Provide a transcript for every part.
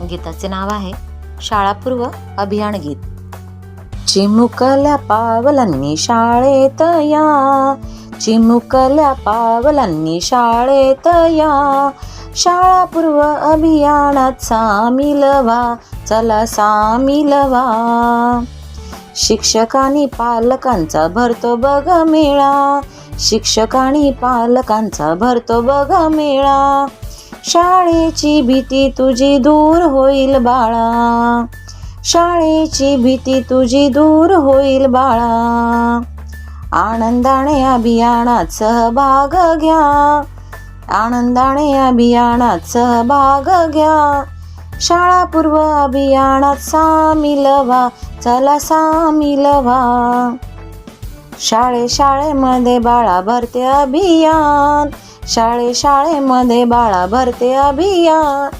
गीताचे नाव आहे शाळापूर्व अभियान गीत. चिमुकल्या पावलांनी शाळेत या. चिमुकल्या पावलांनी शाळेत या. शाळापूर्व अभियानात सामील व्हा चला सामील व्हा शिक्षकांनी पालकांचा भरतो बघ मेळा. शिक्षकांनी पालकांचा भरतो बघ मेळा. शाळेची भीती तुझी दूर होईल बाळा. शाळेची भीती तुझी दूर होईल बाळा. आनंदाने अभियानात सहभाग घ्या. आनंदाने अभियानात सहभाग घ्या. शाळापूर्व अभियानात सामील व्हा. चला सामील व्हा. शाळे शाळेमध्ये बाळा भरते अभियान. शाळे शाळेमध्ये बाळा भरते अभियान.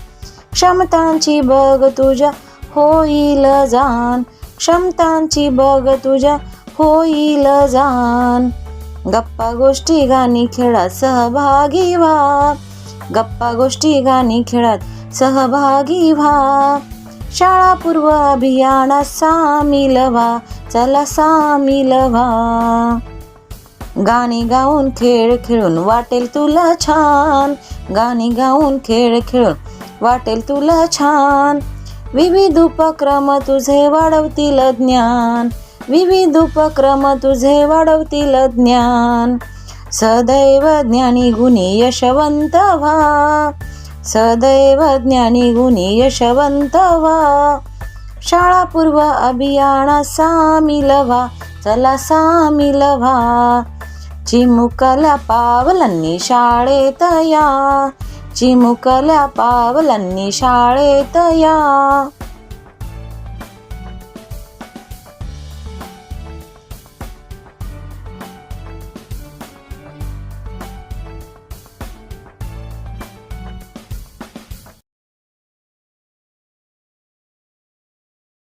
क्षमतांची बघ तुझ्या होईल जाण. क्षमतांची बघ तुझ्या होईल जाण. गप्पा गोष्टी गाणी खेळात सहभागी व्हा. गप्पा गोष्टी गाणी खेळात सहभागी व्हा. शाळापूर्व अभियानात सामील व्हा. चला सामील व्हा. गाणी गाऊन खेळ खेळून वाटेल तुला छान. गाणी गाऊन खेळ खेळून वाटेल तुला छान. विविध उपक्रम तुझे वाढवतील ज्ञान. विविध उपक्रम तुझे वाढवतील ज्ञान. सदैव ज्ञानी गुणी यशवंत व्हा. सदैव ज्ञानी गुणी यशवंत व्हा. शाळापूर्व अभियानात सामील व्हा. चला सामील व्हा. चिमुकल्या पावलांनी शाळेत या. चिमुकल्या पावलांनी शाळेत या.